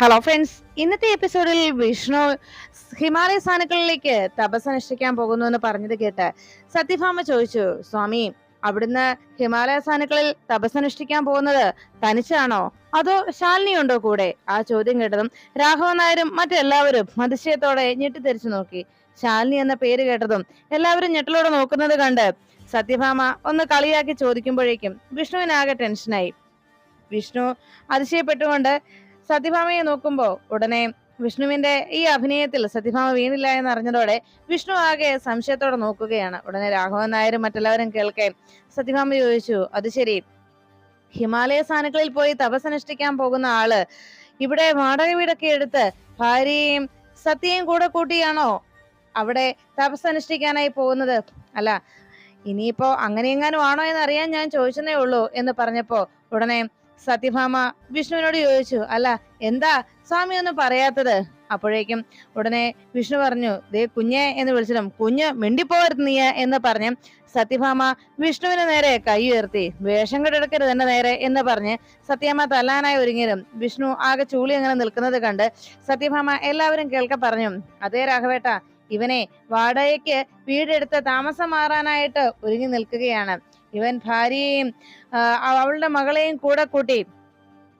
Hello friends ഇന്നത്തെ എപ്പിസോഡിൽ വിഷ്ണു ഹിമാലയ സ്ഥാനങ്ങളിലേക്ക് തപസ് അനുഷ്ഠിക്കാൻ പോകുന്നു എന്ന് പറഞ്ഞത് കേട്ട് സത്യഭാമ ചോദിച്ചു സ്വാമി അവിടുന്ന് ഹിമാലയ സ്ഥാനങ്ങളിൽ തപസ് അനുഷ്ഠിക്കാൻ പോകുന്നത് തനിച്ചാണോ? അതോ ശാലിനി ഉണ്ടോ കൂടെ? ആ ചോദ്യം കേട്ടതും രാഘവൻ നായരും മറ്റെല്ലാവരും അതിശയത്തോടെ ഞെട്ടിത്തെരിച്ചു നോക്കി. ശാലിനി എന്ന പേര് കേട്ടതും എല്ലാവരും ഞെട്ടലോടെ നോക്കുന്നത് കണ്ട് സത്യഭാമ ഒന്ന് കളിയാക്കി ചോദിക്കുമ്പോഴേക്കും വിഷ്ണുവിനാകെ ടെൻഷനായി വിഷ്ണു അതിശയപ്പെട്ടുകൊണ്ട് സത്യഭാമയെ നോക്കുമ്പോ ഉടനെ വിഷ്ണുവിന്റെ ഈ അഭിനയത്തിൽ സത്യഭാമ വീണില്ല എന്ന് അറിഞ്ഞതോടെ വിഷ്ണു ആകെ സംശയത്തോടെ നോക്കുകയാണ്. ഉടനെ രാഘവൻ നായരും മറ്റെല്ലാവരും കേൾക്കെ സത്യഭാമ ചോദിച്ചു അത് ശരി. ഹിമാലയ സാനുക്കളിൽ പോയി തപസനുഷ്ഠിക്കാൻ പോകുന്ന ആൾ ഇവിടെ വാടക വീടൊക്കെ എടുത്ത് ഭാര്യയും സത്യയും കൂടെ കൂട്ടിയാണോ അവിടെ തപസ്സനുഷ്ഠിക്കാനായി പോകുന്നത്? അല്ല ഇനിയിപ്പോ അങ്ങനെയെങ്ങാനും ആണോ എന്ന് അറിയാൻ ഞാൻ ചോദിച്ചതേ ഉള്ളൂ എന്ന് പറഞ്ഞപ്പോ ഉടനെ സത്യഭാമ വിഷ്ണുവിനോട് ചോദിച്ചു അല്ല എന്താ സ്വാമി ഒന്നും പറയാത്തത്? അപ്പോഴേക്കും ഉടനെ വിഷ്ണു പറഞ്ഞു ദേ കുഞ്ഞെ എന്ന് വിളിച്ചിട്ടും കുഞ്ഞ് മിണ്ടിപ്പോകരുത് നീ എന്ന് പറഞ്ഞ് സത്യഭാമ വിഷ്ണുവിന് നേരെ കൈ ഉയർത്തി വേഷം കെട്ടെടുക്കരുത് എന്റെ നേരെ എന്ന് പറഞ്ഞ് സത്യഭാമ തല്ലാനായി ഒരുങ്ങിയതും വിഷ്ണു ആകെ ചൂളി അങ്ങനെ നിൽക്കുന്നത് കണ്ട് സത്യഭാമ എല്ലാവരും കേൾക്ക പറഞ്ഞു അതേ രാഘവേട്ട ഇവനെ വാടകയ്ക്ക് വീടെടുത്ത് താമസം മാറാനായിട്ട് ഒരുങ്ങി നിൽക്കുകയാണ്. ഇവൻ ഭാര്യയെയും അവളുടെ മകളെയും കൂടെ കൂട്ടി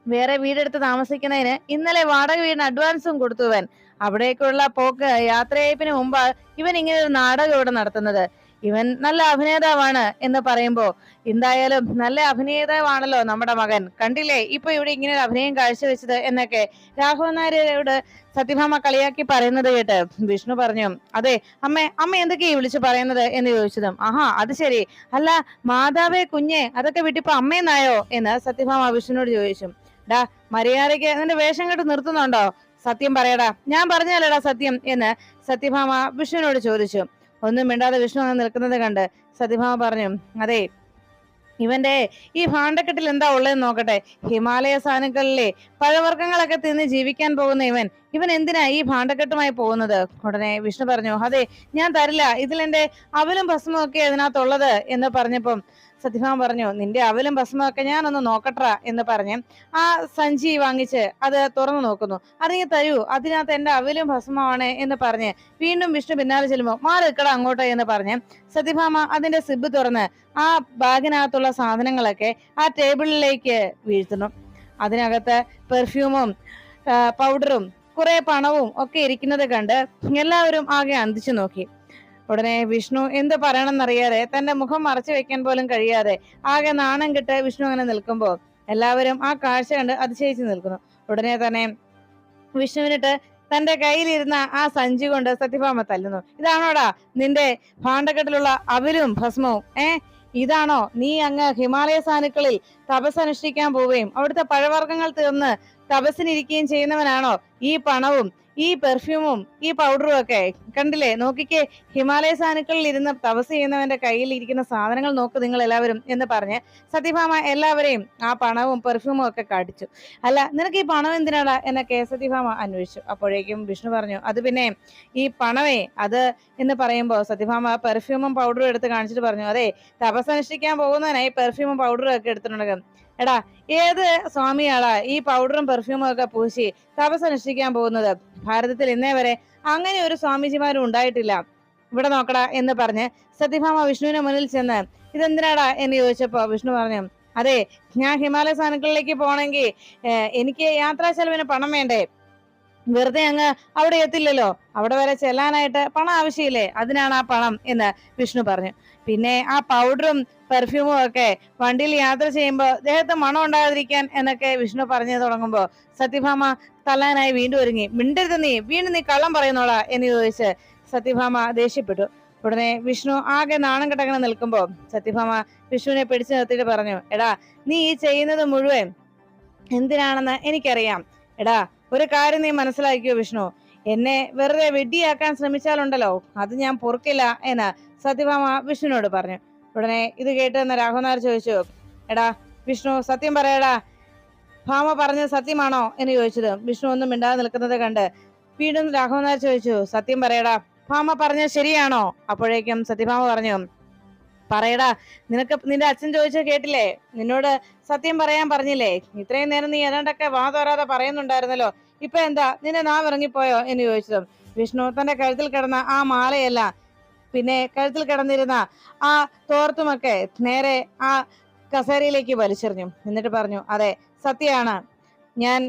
വേറെ വീടെടുത്ത് താമസിക്കുന്നതിന് ഇന്നലെ വാടക വീടിന് അഡ്വാൻസും കൊടുത്തു ഇവൻ. അവിടേക്കുള്ള പോക്ക് യാത്രയായപ്പിന് മുമ്പ് ഇവൻ ഇങ്ങനെ ഒരു നാടകം ഇവിടെ നടത്തുന്നത്. ഇവൻ നല്ല അഭിനേതാവാണ് എന്ന് പറയുമ്പോ എന്തായാലും നല്ല അഭിനേതാവാണല്ലോ നമ്മുടെ മകൻ. കണ്ടില്ലേ? ഇപ്പൊ ഇവിടെ ഇങ്ങനെ ഒരു അഭിനയം കാഴ്ചവെച്ചത് എന്നൊക്കെ രാഘവൻ നായരോട് സത്യഭാമ കളിയാക്കി പറയുന്നത് കേട്ട് വിഷ്ണു പറഞ്ഞു അതെ അമ്മേ അമ്മ എന്തൊക്കെയാ വിളിച്ചു പറയുന്നത്? എന്ന് ചോദിച്ചതും ആഹാ അത് ശരി. അല്ല മാതാവേ കുഞ്ഞെ അതൊക്കെ വിട്ടിപ്പോ അമ്മയെന്നായോ എന്ന് സത്യഭാമ വിഷ്ണുനോട് ചോദിച്ചു ഡാ മര്യാദയ്ക്ക് അതിന്റെ വേഷം കെട്ട് നിർത്തുന്നുണ്ടോ? സത്യം പറയടാ. ഞാൻ പറഞ്ഞാലടാ സത്യം എന്ന് സത്യഭാമ വിഷ്ണുവിനോട് ചോദിച്ചു. ഒന്നും മിണ്ടാതെ വിഷ്ണു അങ്ങനെ നിൽക്കുന്നത് കണ്ട് സത്യഭാമ പറഞ്ഞു അതെ ഇവന്റെ ഈ ഭാണ്ഡക്കെട്ടിൽ എന്താ ഉള്ളതെന്ന് നോക്കട്ടെ. ഹിമാലയ സാധനങ്ങളിലെ പഴവർഗങ്ങളൊക്കെ തിന്ന് ജീവിക്കാൻ പോകുന്ന ഇവൻ. ഇവൻ എന്തിനാ ഈ ഭാണ്ഡക്കെട്ടുമായി പോകുന്നത്? ഉടനെ വിഷ്ണു പറഞ്ഞു അതെ ഞാൻ തരില്ല. ഇതിലെന്റെ അവലും ഭസ്മവും ഒക്കെ ഇതിനകത്തുള്ളത് എന്ന് പറഞ്ഞപ്പം സത്യഭാമ പറഞ്ഞു നിന്റെ അവലും ഭസ്മൊക്കെ ഞാൻ ഒന്ന് നോക്കട്ടാ എന്ന് പറഞ്ഞ് ആ സഞ്ചി വാങ്ങിച്ച് അത് തുറന്നു നോക്കുന്നു. അതിങ്ങ് തരൂ അതിനകത്ത് എന്റെ അവലും ഭസ്മമാണ് എന്ന് പറഞ്ഞ് വീണ്ടും വിഷ്ണു പിന്നാലെ ചെല്ലുമ്പോൾ മാറി നിൽക്കട അങ്ങോട്ട് എന്ന് പറഞ്ഞ് സത്യഭാമ അതിന്റെ സിബ് തുറന്ന് ആ ബാഗിനകത്തുള്ള സാധനങ്ങളൊക്കെ ആ ടേബിളിലേക്ക് വീഴ്ത്തുന്നു. അതിനകത്ത് പെർഫ്യൂമും പൗഡറും കുറെ പണവും ഒക്കെ ഇരിക്കുന്നത് കണ്ട് എല്ലാവരും ആകെ അന്തിച്ചു നോക്കി. ഉടനെ വിഷ്ണു എന്ത് പറയണമെന്നറിയാതെ തന്റെ മുഖം മറച്ചു വെക്കാൻ പോലും കഴിയാതെ ആകെ നാണം കിട്ട് വിഷ്ണു അങ്ങനെ നിൽക്കുമ്പോൾ എല്ലാവരും ആ കാഴ്ച കണ്ട് അതിശയിച്ചു നിൽക്കുന്നു. ഉടനെ തന്നെ വിഷ്ണുവിനിട്ട് തന്റെ കയ്യിലിരുന്ന ആ സഞ്ചി കൊണ്ട് സത്യഭാമ തല്ലുന്നു. ഇതാണോടാ നിന്റെ ഭാണ്ഡക്കെട്ടിലുള്ള അവിലും ഭസ്മവും? ഏ? ഇതാണോ നീ അങ്ങ് ഹിമാലയ സാനുക്കളിൽ തപസ് അനുഷ്ഠിക്കാൻ പോവുകയും അവിടുത്തെ പഴവർഗങ്ങൾ തീർന്ന് തപസ്സിനിരിക്കുകയും ചെയ്യുന്നവനാണോ ഈ പണവും ഈ പെർഫ്യൂമും ഈ പൗഡറും ഒക്കെ കണ്ടില്ലേ? നോക്കിക്കേ ഹിമാലയ സാനുക്കളിൽ ഇരുന്ന് തപസ് ചെയ്യുന്നവന്റെ കയ്യിൽ ഇരിക്കുന്ന സാധനങ്ങൾ നോക്ക് നിങ്ങൾ എല്ലാവരും എന്ന് പറഞ്ഞ് സത്യഭാമ എല്ലാവരെയും ആ പണവും പെർഫ്യൂമും ഒക്കെ കടിച്ചു. അല്ല നിനക്ക് ഈ പണം എന്തിനാടാ എന്നൊക്കെ സത്യഭാമ അന്വേഷിച്ചു. അപ്പോഴേക്കും വിഷ്ണു പറഞ്ഞു അത് പിന്നെ ഈ പണമേ അത് എന്ന് പറയുമ്പോൾ സത്യഭാമ പെർഫ്യൂമും പൗഡറും എടുത്ത് കാണിച്ചിട്ട് പറഞ്ഞു അതെ തപസ് അനുഷ്ഠിക്കാൻ പോകുന്നതിനായി പെർഫ്യൂമും പൗഡറും ഒക്കെ എടുത്തിട്ടുണ്ടെങ്കിൽ എടാ ഏത് സ്വാമിയാടാ ഈ പൗഡറും പെർഫ്യൂമും ഒക്കെ പൂശി തപസ് അനുഷ്ഠിക്കാൻ പോകുന്നത്? ഭാരതത്തിൽ ഇന്നേ വരെ അങ്ങനെ ഒരു സ്വാമിജിമാരും ഉണ്ടായിട്ടില്ല. ഇവിടെ നോക്കടാ എന്ന് പറഞ്ഞ് സത്യഭാമ വിഷ്ണുവിന്റെ മുന്നിൽ ചെന്ന് ഇതെന്തിനാടാ? എന്ന് ചോദിച്ചപ്പോ വിഷ്ണു പറഞ്ഞു അതെ ഞാൻ ഹിമാലയ സാധനങ്ങളിലേക്ക് പോണെങ്കിൽ എനിക്ക് യാത്രാ ചെലവിന് പണം വേണ്ടേ? വെറുതെ അങ്ങ് അവിടെ എത്തില്ലല്ലോ. അവിടെ വരെ ചെല്ലാനായിട്ട് പണം ആവശ്യമില്ലേ? അതിനാണ് ആ പണം എന്ന് വിഷ്ണു പറഞ്ഞു. പിന്നെ ആ പൗഡറും പെർഫ്യൂമും ഒക്കെ വണ്ടിയിൽ യാത്ര ചെയ്യുമ്പോൾ ദേഹത്ത് മണം ഉണ്ടാകാതിരിക്കാൻ എന്നൊക്കെ വിഷ്ണു പറഞ്ഞു തുടങ്ങുമ്പോൾ സത്യഭാമ തല്ലാനായി വീണ്ടും ഒരുങ്ങി. മിണ്ടരുത് നീ വീണ്ടും നീ കള്ളം പറയുന്നോളാ എന്ന് ചോദിച്ച് സത്യഭാമ ദേഷ്യപ്പെട്ടു. ഉടനെ വിഷ്ണു ആകെ നാണം കെട്ടങ്ങനെ നിൽക്കുമ്പോൾ സത്യഭാമ വിഷ്ണുവിനെ പിടിച്ചു നിർത്തിയിട്ട് പറഞ്ഞു എടാ നീ ഈ ചെയ്യുന്നത് മുഴുവൻ എന്തിനാണെന്ന് എനിക്കറിയാം. എടാ ഒരു കാര്യം നീ മനസ്സിലാക്കിയോ വിഷ്ണു? എന്നെ വെറുതെ വെഡിയാക്കാൻ ശ്രമിച്ചാലുണ്ടല്ലോ. അത് ഞാൻ പൊറുക്കില്ല എന്ന് സത്യഭാമ വിഷ്ണുവിനോട് പറഞ്ഞു. ഉടനെ ഇത് കേട്ട് എന്ന് രാഘവനാർ ചോദിച്ചു എടാ വിഷ്ണു സത്യം പറയടാ. ഭാമ പറഞ്ഞത് സത്യമാണോ? എന്ന് ചോദിച്ചത്. വിഷ്ണു ഒന്നും മിണ്ടാതെ നിൽക്കുന്നത് കണ്ട് വീണ്ടും രാഘവനാർ ചോദിച്ചു സത്യം പറയടാ. ഭാമ പറഞ്ഞത് ശരിയാണോ? അപ്പോഴേക്കും സത്യഭാമ പറഞ്ഞു പറയടാ നിനക്ക് നിന്റെ അച്ഛൻ ചോദിച്ചത് കേട്ടില്ലേ? നിന്നോട് സത്യം പറയാൻ പറഞ്ഞില്ലേ? ഇത്രയും നേരം നീ ഏതാണ്ടൊക്കെ വാ തോരാതെ പറയുന്നുണ്ടായിരുന്നല്ലോ. ഇപ്പൊ എന്താ? നിന്റെ നാം ഇറങ്ങിപ്പോയോ എന്ന് ചോദിച്ചതും. വിഷ്ണു തന്റെ കഴുത്തിൽ കിടന്ന ആ മാലയല്ല പിന്നെ കഴുത്തിൽ കിടന്നിരുന്ന ആ തോർത്തുമൊക്കെ നേരെ ആ കസേരയിലേക്ക് വലിച്ചെറിഞ്ഞു. എന്നിട്ട് പറഞ്ഞു അതെ സത്യമാണ്. ഞാൻ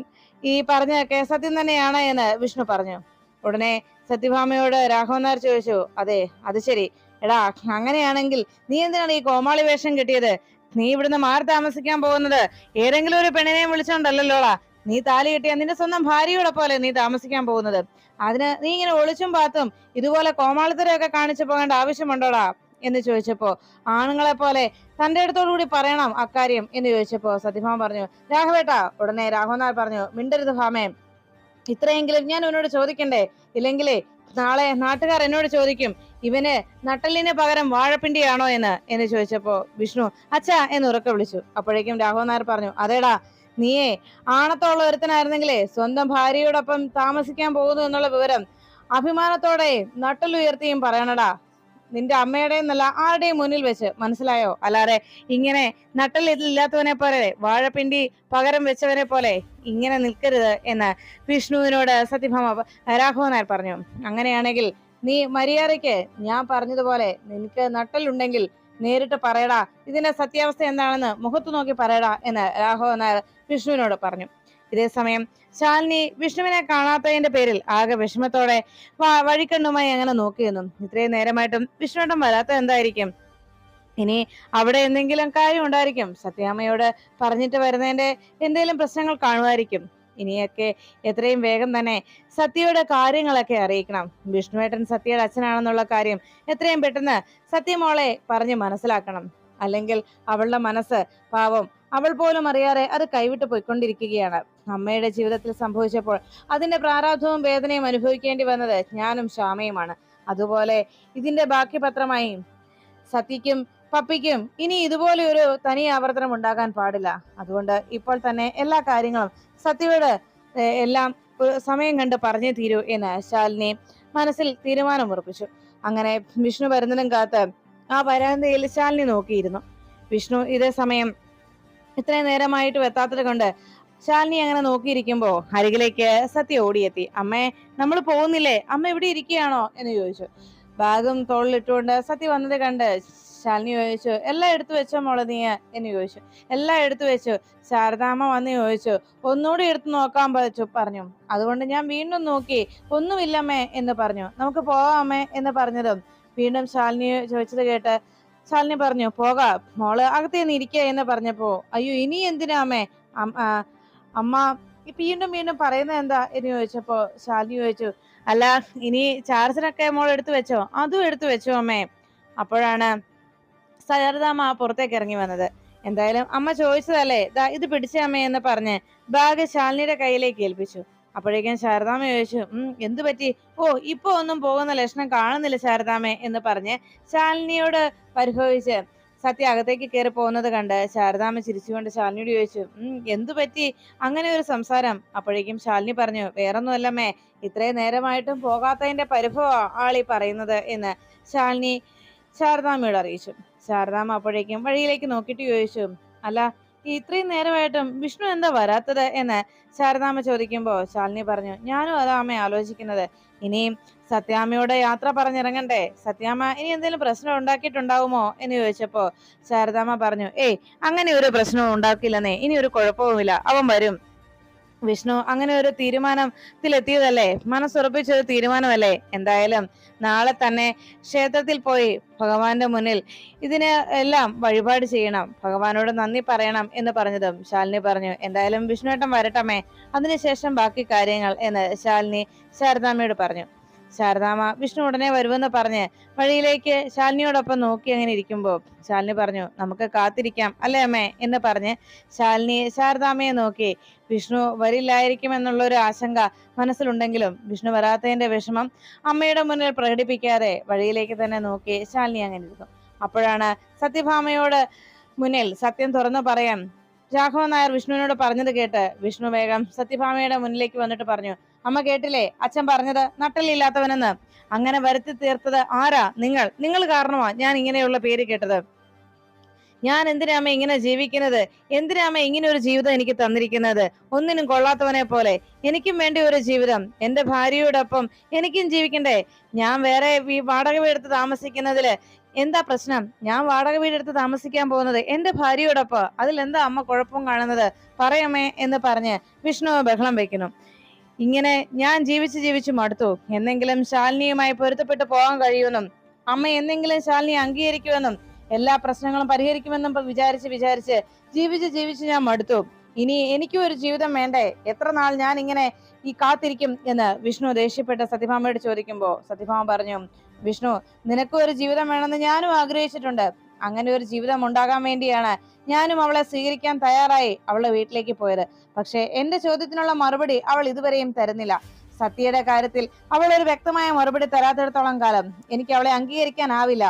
ഈ പറഞ്ഞതൊക്കെ സത്യം തന്നെയാണ് എന്ന് വിഷ്ണു പറഞ്ഞു. ഉടനെ സത്യഭാമയോട് രാഘവൻ നായർ ചോദിച്ചു അതെ അത് ശരി. എടാ അങ്ങനെയാണെങ്കിൽ നീ എന്തിനാണ് ഈ കോമാളി വേഷം കിട്ടിയത്? നീ ഇവിടുന്ന് മാറി താമസിക്കാൻ പോകുന്നത്. ഏതെങ്കിലും ഒരു പെണ്ണിനെ വിളിച്ചോണ്ടല്ലല്ലോടാ. നീ താലി കെട്ടിയ നിന്റെ സ്വന്തം ഭാര്യയോടെ പോലെ നീ താമസിക്കാൻ പോകുന്നത്. അതിന് നീ ഇങ്ങനെ ഒളിച്ചും പാത്തും ഇതുപോലെ കോമാളിത്തരൊക്കെ കാണിച്ചു പോകേണ്ട ആവശ്യമുണ്ടോടാ? എന്ന് ചോദിച്ചപ്പോ ആണുങ്ങളെ പോലെ തന്റെ അടുത്തോടു കൂടി പറയണം അക്കാര്യം എന്ന് ചോദിച്ചപ്പോ സത്യഭാമ പറഞ്ഞു രാഘവേട്ടാ ഉടനെ രാഘവനാഥ് പറഞ്ഞു മിണ്ടരുത് ഭാമേ. ഇത്രയെങ്കിലും ഞാൻ എന്നോട് ചോദിക്കണ്ടേ? ഇല്ലെങ്കിലേ നാളെ നാട്ടുകാർ എന്നോട് ചോദിക്കും. ഇവന് നട്ടലിന് പകരം വാഴപ്പിണ്ടിയാണോ എന്ന് എന്ന് ചോദിച്ചപ്പോ വിഷ്ണു അച്ഛാ എന്ന് ഉറക്കെ വിളിച്ചു. അപ്പോഴേക്കും രാഘവൻ നായർ പറഞ്ഞു അതേടാ നീയേ ആണത്തോളം ഒരുത്തനായിരുന്നെങ്കിലേ സ്വന്തം ഭാര്യയോടൊപ്പം താമസിക്കാൻ പോകുന്നു എന്നുള്ള വിവരം അഭിമാനത്തോടെ നട്ടലുയർത്തിയും പറയണടാ. നിന്റെ അമ്മയുടെ എന്നല്ല ആരുടെയും മുന്നിൽ വെച്ച് മനസ്സിലായോ? അല്ലാതെ ഇങ്ങനെ നട്ടലില്ലാത്തവനെ പോലെ വാഴപ്പിണ്ടി പകരം വെച്ചവനെ പോലെ ഇങ്ങനെ നിൽക്കരുത് എന്ന് വിഷ്ണുവിനോട് സത്യഭാമ രാഘവൻ പറഞ്ഞു. അങ്ങനെയാണെങ്കിൽ നീ മര്യാദയ്ക്ക് ഞാൻ പറഞ്ഞതുപോലെ നിനക്ക് നട്ടലുണ്ടെങ്കിൽ നേരിട്ട് പറയടാ ഇതിന്റെ സത്യാവസ്ഥ എന്താണെന്ന് മുഖത്ത് നോക്കി പറയടാ എന്ന് രാഘവൻ നായർ വിഷ്ണുവിനോട് പറഞ്ഞു. ഇതേസമയം ശാലിനി വിഷ്ണുവിനെ കാണാത്തതിന്റെ പേരിൽ ആകെ വിഷമത്തോടെ വഴിക്കണ്ണുമായി അങ്ങനെ നോക്കിയെന്നും ഇത്രയും നേരമായിട്ടും വിഷ്ണുവേട്ടൻ വരാത്ത എന്തായിരിക്കും? ഇനി അവിടെ എന്തെങ്കിലും കാര്യം ഉണ്ടായിരിക്കും? സത്യാമ്മയോട് പറഞ്ഞിട്ട് വരുന്നതിന്റെ എന്തെങ്കിലും പ്രശ്നങ്ങൾ കാണുമായിരിക്കും. ഇനിയൊക്കെ എത്രയും വേഗം തന്നെ സത്യയുടെ കാര്യങ്ങളൊക്കെ അറിയിക്കണം. വിഷ്ണുവേട്ടൻ സത്യയുടെ അച്ഛനാണെന്നുള്ള കാര്യം എത്രയും പെട്ടെന്ന് സത്യമോളെ പറഞ്ഞ് മനസ്സിലാക്കണം. അല്ലെങ്കിൽ അവളുടെ മനസ്സ് പാവം അവൾ പോലും അറിയാതെ അത് കൈവിട്ട് പോയിക്കൊണ്ടിരിക്കുകയാണ്. അമ്മയുടെ ജീവിതത്തിൽ സംഭവിച്ചപ്പോൾ അതിന്റെ പ്രാരാബ്ധവും വേദനയും അനുഭവിക്കേണ്ടി വന്നത് ഞാനും ശ്യാമയുമാണ്. അതുപോലെ ഇതിന്റെ ബാക്കി പത്രമായി സത്യക്കും പപ്പിക്കും ഇനി ഇതുപോലെ ഒരു തനി ആവർത്തനം ഉണ്ടാകാൻ പാടില്ല. അതുകൊണ്ട് ഇപ്പോൾ തന്നെ എല്ലാ കാര്യങ്ങളും സത്യയോട് എല്ലാം സമയം കണ്ട് പറഞ്ഞു തീരൂ എന്ന് ശാലിനി മനസ്സിൽ തീരുമാനം ഉറപ്പിച്ചു. അങ്ങനെ വിഷ്ണു വരുന്നതും കാത്ത് ആ വരാന്തയിൽ ശാലിനി നോക്കിയിരുന്നു. വിഷ്ണു ഇതേ സമയം ഇത്രയും നേരമായിട്ടും എത്താത്തത് കൊണ്ട് ശാലിനി അങ്ങനെ നോക്കിയിരിക്കുമ്പോ അരികിലേക്ക് സത്യ ഓടിയെത്തി. അമ്മേ നമ്മൾ പോകുന്നില്ലേ? അമ്മ ഇവിടെ ഇരിക്കുകയാണോ? എന്ന് ചോദിച്ചു. ബാഗും തോളിലിട്ടുകൊണ്ട് സത്യ വന്നത് കണ്ട് ശാലിനി ചോദിച്ചു എല്ലാം എടുത്തു വെച്ചോ മോളെ നീ? എന്ന് ചോദിച്ചു. എല്ലാം എടുത്തു വെച്ചു. ശാരദാമ്മ വന്ന് ചോദിച്ചു ഒന്നുകൂടി എടുത്തു നോക്കാൻ പറ്റു പറഞ്ഞു. അതുകൊണ്ട് ഞാൻ വീണ്ടും നോക്കി ഒന്നുമില്ലമ്മേ എന്ന് പറഞ്ഞു. നമുക്ക് പോവാമേ എന്ന് പറഞ്ഞതും വീണ്ടും ശാലിനി ചോദിച്ചത് കേട്ട് ശാലിനി പറഞ്ഞു പോകാം മോൾ അകത്തേന്ന് ഇരിക്കുക എന്ന് പറഞ്ഞപ്പോ അയ്യോ ഇനി എന്തിനാ അമ്മേ? വീണ്ടും വീണ്ടും പറയുന്നത് എന്താ എന്ന് ചോദിച്ചപ്പോ ശാലിനി ചോദിച്ചു അല്ല ഇനി ചാർജറൊക്കെ മോൾ എടുത്തു വെച്ചോ? അതും എടുത്തു വെച്ചോ അമ്മേ. അപ്പോഴാണ് സരദാമ്മ പുറത്തേക്ക് ഇറങ്ങി വന്നത്. എന്തായാലും അമ്മ ചോദിച്ചതല്ലേ ദാ ഇത് പിടിച്ചേ എന്ന് പറഞ്ഞ് ബാഗ് ശാലിനിയുടെ കയ്യിലേക്ക് ഏൽപ്പിച്ചു. അപ്പോഴേക്കും ശാരദാമ ചോദിച്ചു ഉം എന്തു പറ്റി? ഓ ഇപ്പൊ ഒന്നും പോകുന്ന ലക്ഷണം കാണുന്നില്ല ശാരദാമേ എന്ന് പറഞ്ഞ് ശാലിനിയോട് പരിഭവിച്ച് സത്യ അകത്തേക്ക് കയറി പോകുന്നത് കണ്ട് ശാരദാമ്മ ചിരിച്ചുകൊണ്ട് ശാലിനിയോട് ചോദിച്ചു ഉം എന്തു പറ്റി? അങ്ങനെ ഒരു സംസാരം? അപ്പോഴേക്കും ശാലിനി പറഞ്ഞു വേറൊന്നുമല്ലമ്മേ ഇത്രയും നേരമായിട്ടും പോകാത്തതിന്റെ പരിഭവ ആളി പറയുന്നത് എന്ന് ശാലിനി ശാരദാമയോട് അറിയിച്ചു. ശാരദാമ്മ അപ്പോഴേക്കും വഴിയിലേക്ക് നോക്കിയിട്ട് ചോദിച്ചു അല്ല ഇത്രയും നേരമായിട്ടും വിഷ്ണു എന്താ വരാത്തത്? എന്ന് ശാരദാമ്മ ചോദിക്കുമ്പോൾ ശാലിനി പറഞ്ഞു ഞാനും അതാ അമ്മ ആലോചിക്കുന്നത്. ഇനിയും സത്യാമ്മയോട് യാത്ര പറഞ്ഞിറങ്ങണ്ടേ? സത്യാമ്മ ഇനി എന്തെങ്കിലും പ്രശ്നം ഉണ്ടാക്കിയിട്ടുണ്ടാവുമോ? എന്ന് ചോദിച്ചപ്പോ ശാരദാമ്മ പറഞ്ഞു ഏയ് അങ്ങനെ ഒരു പ്രശ്നവും ഉണ്ടാക്കില്ലെന്നേ. ഇനി ഒരു കുഴപ്പവുമില്ല. അവൻ വരും. വിഷ്ണു അങ്ങനെ ഒരു തീരുമാനത്തിൽ എത്തിയതല്ലേ തീരുമാനത്തിലെത്തിയതല്ലേ? മനസ്സുറപ്പിച്ചൊരു തീരുമാനമല്ലേ? എന്തായാലും നാളെ തന്നെ ക്ഷേത്രത്തിൽ പോയി ഭഗവാന്റെ മുന്നിൽ ഇതിന് എല്ലാം വഴിപാട് ചെയ്യണം. ഭഗവാനോട് നന്ദി പറയണം എന്ന് പറഞ്ഞതും ശാലിനി പറഞ്ഞു. എന്തായാലും വിഷ്ണുവേട്ടൻ വരട്ടമേ അതിനുശേഷം ബാക്കി കാര്യങ്ങൾ എന്ന് ശാലിനി ശാരദാമ്മയോട് പറഞ്ഞു. ശാരദാമ്മ വിഷ്ണു ഉടനെ വരുമെന്ന് പറഞ്ഞ് വഴിയിലേക്ക് ശാലിനിയോടൊപ്പം നോക്കി അങ്ങനെ ഇരിക്കുമ്പോൾ ശാലിനി പറഞ്ഞു നമുക്ക് കാത്തിരിക്കാം അല്ലേ അമ്മേ? എന്ന് പറഞ്ഞ് ശാലിനി ശാരദാമ്മയെ നോക്കി. വിഷ്ണു വരില്ലായിരിക്കും എന്നുള്ള ഒരു ആശങ്ക മനസ്സിലുണ്ടെങ്കിലും വിഷ്ണു വരാത്തതിന്റെ വിഷമം അമ്മയുടെ മുന്നിൽ പ്രകടിപ്പിക്കാതെ വഴിയിലേക്ക് തന്നെ നോക്കി ശാലിനി അങ്ങനെ ഇരുന്നു അപ്പോഴാണ് സത്യഭാമയോട് മുന്നിൽ സത്യം തുറന്നു പറയാൻ രാഘവൻ നായർ വിഷ്ണുവിനോട് പറഞ്ഞത് കേട്ട് വിഷ്ണു വേഗം സത്യഭാമയുടെ മുന്നിലേക്ക് വന്നിട്ട് പറഞ്ഞു അമ്മ കേട്ടില്ലേ? അച്ഛൻ പറഞ്ഞത് നട്ടലില്ലാത്തവനെന്ന്. അങ്ങനെ വരുത്തി തീർത്തത് ആരാ? നിങ്ങൾ. നിങ്ങൾ കാരണമാ ഞാൻ ഇങ്ങനെയുള്ള പേര് കേട്ടത്. ഞാൻ എന്തിനാ അമ്മ ഇങ്ങനെ ജീവിക്കുന്നത്? എന്തിനാ അമ്മ ഇങ്ങനെ ഒരു ജീവിതം എനിക്ക് തന്നിരിക്കുന്നത്? ഒന്നിനും കൊള്ളാത്തവനെ പോലെ. എനിക്കും വേണ്ടി ഒരു ജീവിതം. എന്റെ ഭാര്യയോടൊപ്പം എനിക്കും ജീവിക്കണ്ടേ? ഞാൻ വേറെ വീ- വാടക വീടെടുത്ത് താമസിക്കുന്നതിൽ എന്താ പ്രശ്നം? ഞാൻ വാടക വീടെടുത്ത് താമസിക്കാൻ പോകുന്നത് എന്റെ ഭാര്യയോടൊപ്പം. അതിൽ എന്താ അമ്മ കുഴപ്പം കാണുന്നത്? പറയമ്മേ എന്ന് പറഞ്ഞ് വിഷ്ണു ബഹളം വെക്കുന്നു. ഇങ്ങനെ ഞാൻ ജീവിച്ച് ജീവിച്ച് മടുത്തു. എന്നെങ്കിലും ശാലിനിയുമായി പൊരുത്തപ്പെട്ട് പോകാൻ കഴിയുമെന്നും അമ്മ എന്നെങ്കിലും ശാലിനി അംഗീകരിക്കുമെന്നും എല്ലാ പ്രശ്നങ്ങളും പരിഹരിക്കുമെന്നും വിചാരിച്ച് വിചാരിച്ച് ജീവിച്ച് ജീവിച്ച് ഞാൻ മടുത്തു. ഇനി എനിക്കും ഒരു ജീവിതം വേണ്ടേ? എത്ര നാൾ ഞാൻ ഇങ്ങനെ ഈ കാത്തിരിക്കും എന്ന് വിഷ്ണു ദേഷ്യപ്പെട്ട സത്യഭാമയോട് ചോദിക്കുമ്പോൾ സത്യഭാമ പറഞ്ഞു വിഷ്ണു നിനക്കും ഒരു ജീവിതം വേണമെന്ന് ഞാനും ആഗ്രഹിച്ചിട്ടുണ്ട്. അങ്ങനെ ഒരു ജീവിതം ഉണ്ടാകാൻ വേണ്ടിയാണ് ഞാനും അവളെ സ്വീകരിക്കാൻ തയ്യാറായി അവളുടെ വീട്ടിലേക്ക് പോയത്. പക്ഷേ എന്റെ ചോദ്യത്തിനുള്ള മറുപടി അവൾ ഇതുവരെയും തരുന്നില്ല. സത്യയുടെ കാര്യത്തിൽ അവൾ ഒരു വ്യക്തമായ മറുപടി തരാത്തിടത്തോളം കാലം എനിക്ക് അവളെ അംഗീകരിക്കാനാവില്ല.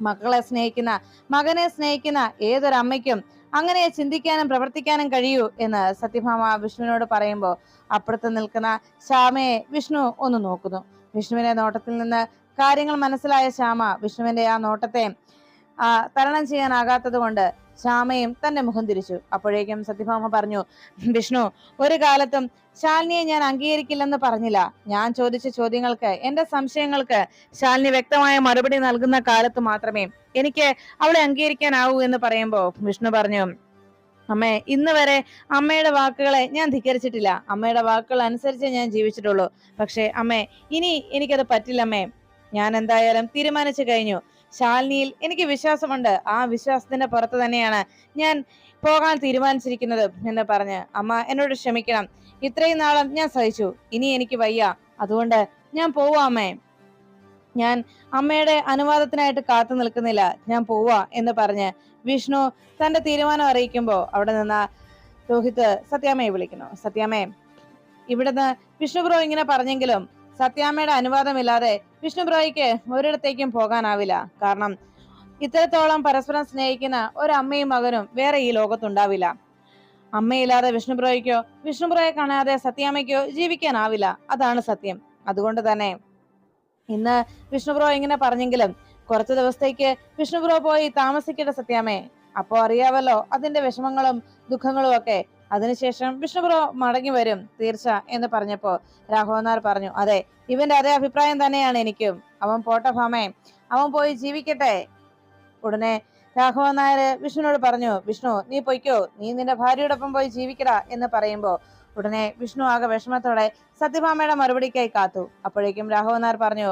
മക്കളെ സ്നേഹിക്കുന്ന മകനെ സ്നേഹിക്കുന്ന ഏതൊരമ്മയ്ക്കും അങ്ങനെ ചിന്തിക്കാനും പ്രവർത്തിക്കാനും കഴിയൂ എന്ന് സത്യഭാമ വിഷ്ണുവിനോട് പറയുമ്പോൾ അപ്പുറത്ത് നിൽക്കുന്ന ശ്യാമയെ വിഷ്ണു ഒന്ന് നോക്കുന്നു. വിഷ്ണുവിന്റെ നോട്ടത്തിൽ നിന്ന് കാര്യങ്ങൾ മനസ്സിലായ ശ്യാമ വിഷ്ണുവിന്റെ ആ നോട്ടത്തെ തരണം ചെയ്യാനാകാത്തത് കൊണ്ട് ശ്യാമയും തന്റെ മുഖം തിരിച്ചു. അപ്പോഴേക്കും സത്യഭാമ പറഞ്ഞു വിഷ്ണു ഒരു കാലത്തും ശാലിനിയെ ഞാൻ അംഗീകരിക്കില്ലെന്ന് പറഞ്ഞില്ല. ഞാൻ ചോദിച്ച ചോദ്യങ്ങൾക്ക് എന്റെ സംശയങ്ങൾക്ക് ശാലിനി വ്യക്തമായ മറുപടി നൽകുന്ന കാലത്ത് മാത്രമേ എനിക്ക് അവളെ അംഗീകരിക്കാനാവൂ എന്ന് പറയുമ്പോ വിഷ്ണു പറഞ്ഞു അമ്മേ ഇന്ന് വരെ അമ്മയുടെ വാക്കുകളെ ഞാൻ ധിക്കരിച്ചിട്ടില്ല. അമ്മയുടെ വാക്കുകൾ അനുസരിച്ച് ഞാൻ ജീവിച്ചിട്ടുള്ളൂ. പക്ഷെ അമ്മേ ഇനി എനിക്കത് പറ്റില്ല അമ്മേ ഞാൻ എന്തായാലും തീരുമാനിച്ചു കഴിഞ്ഞു. ശാലിനിയിൽ എനിക്ക് വിശ്വാസമുണ്ട്. ആ വിശ്വാസത്തിന്റെ പുറത്ത് തന്നെയാണ് ഞാൻ പോകാൻ തീരുമാനിച്ചിരിക്കുന്നത് എന്ന് പറഞ്ഞ് അമ്മ എന്നോട് ക്ഷമിക്കണം. ഇത്രയും നാളും ഞാൻ സഹിച്ചു. ഇനി എനിക്ക് വയ്യ. അതുകൊണ്ട് ഞാൻ പോവാമേ ഞാൻ അമ്മയുടെ അനുവാദത്തിനായിട്ട് കാത്തു നിൽക്കുന്നില്ല. ഞാൻ പോവാ എന്ന് പറഞ്ഞ് വിഷ്ണു തന്റെ തീരുമാനം അറിയിക്കുമ്പോൾ അവിടെ നിന്ന് രോഹിത് സത്യാമ്മയെ വിളിക്കുന്നു. സത്യാമ്മയെ ഇവിടുന്ന് വിഷ്ണു ബ്രോ ഇങ്ങനെ പറഞ്ഞെങ്കിലും സത്യാമ്മയുടെ അനുവാദമില്ലാതെ വിഷ്ണു ബ്രോയ്ക്ക് ഒരിടത്തേക്കും പോകാനാവില്ല. കാരണം ഇത്രത്തോളം പരസ്പരം സ്നേഹിക്കുന്ന ഒരു അമ്മയും മകനും വേറെ ഈ ലോകത്തുണ്ടാവില്ല. അമ്മയില്ലാതെ വിഷ്ണു ബ്രോയ്ക്കോ വിഷ്ണു ബ്രോയെ കാണാതെ സത്യാമ്മയ്ക്കോ ജീവിക്കാനാവില്ല. അതാണ് സത്യം. അതുകൊണ്ട് തന്നെ ഇന്ന് വിഷ്ണു ബ്രോ ഇങ്ങനെ പറഞ്ഞെങ്കിലും കുറച്ചു ദിവസത്തേക്ക് വിഷ്ണു ബ്രോ പോയി താമസിക്കേണ്ട സത്യാമ്മേ. അപ്പോ അറിയാവല്ലോ അതിന്റെ വിഷമങ്ങളും ദുഃഖങ്ങളും ഒക്കെ അതിനുശേഷം വിഷ്ണു ബ്രോ മടങ്ങി വരും തീർച്ച എന്ന് പറഞ്ഞപ്പോ രാഘവനാർ പറഞ്ഞു അതെ ഇവന്റെ അതേ അഭിപ്രായം തന്നെയാണ് എനിക്കും. അവൻ പോട്ടെ ഭാമേ അവൻ പോയി ജീവിക്കട്ടെ. ഉടനെ രാഘവൻ നായർ പറഞ്ഞു വിഷ്ണു നീ പൊയ്ക്കോ നീ നിന്റെ ഭാര്യയോടൊപ്പം പോയി ജീവിക്കടാ എന്ന് പറയുമ്പോ ഉടനെ വിഷ്ണു ആകെ വിഷമത്തോടെ സത്യഭാമയുടെ മറുപടിക്കായി കാത്തു. അപ്പോഴേക്കും രാഘവൻ നായർ പറഞ്ഞു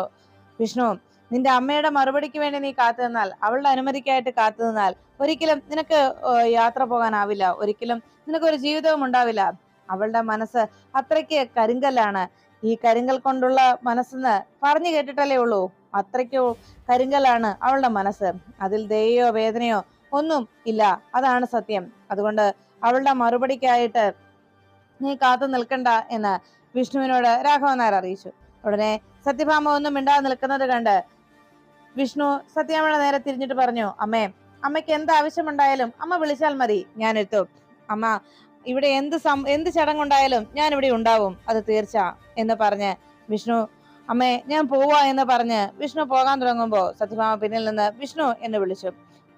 വിഷ്ണു നിന്റെ അമ്മയുടെ മറുപടിക്ക് വേണ്ടി നീ കാത്തു നിന്നാൽ അവളുടെ അനുമതിക്കായിട്ട് കാത്തു നിന്നാൽ ഒരിക്കലും നിനക്ക് യാത്ര പോകാനാവില്ല. ഒരിക്കലും നിനക്കൊരു ജീവിതവും ഉണ്ടാവില്ല. അവളുടെ മനസ്സ് അത്രയ്ക്ക് കരിങ്കല്ലാണ്. ഈ കരിങ്കൽ കൊണ്ടുള്ള മനസ്സെന്ന് പറഞ്ഞു കേട്ടിട്ടല്ലേ ഉള്ളൂ. അത്രയ്ക്ക് കരിങ്കലാണ് അവളുടെ മനസ്സ്. അതിൽ ദയോ വേദനയോ ഒന്നും ഇല്ല. അതാണ് സത്യം. അതുകൊണ്ട് അവളുടെ മറുപടിക്കായിട്ട് നീ കാത്തു നിൽക്കണ്ട എന്ന് വിഷ്ണുവിനോട് രാഘവൻ നായർ അറിയിച്ചു. ഉടനെ സത്യഭാമ ഒന്നും മിണ്ടാതെ നിൽക്കുന്നത് കണ്ട് വിഷ്ണു സത്യാമ്മയുടെ നേരെ തിരിഞ്ഞിട്ട് പറഞ്ഞു അമ്മേ അമ്മയ്ക്ക് എന്ത് ആവശ്യമുണ്ടായാലും അമ്മ വിളിച്ചാൽ മതി ഞാൻ എത്തും അമ്മ ഇവിടെ എന്ത് സം എന്ത് ചടങ്ങുണ്ടായാലും ഞാൻ ഇവിടെ ഉണ്ടാവും അത് തീർച്ച എന്ന് പറഞ്ഞ് വിഷ്ണു അമ്മേ ഞാൻ പോവാ എന്ന് പറഞ്ഞ് വിഷ്ണു പോകാൻ തുടങ്ങുമ്പോൾ സത്യഭാമ പിന്നിൽ നിന്ന് വിഷ്ണു എന്ന് വിളിച്ചു.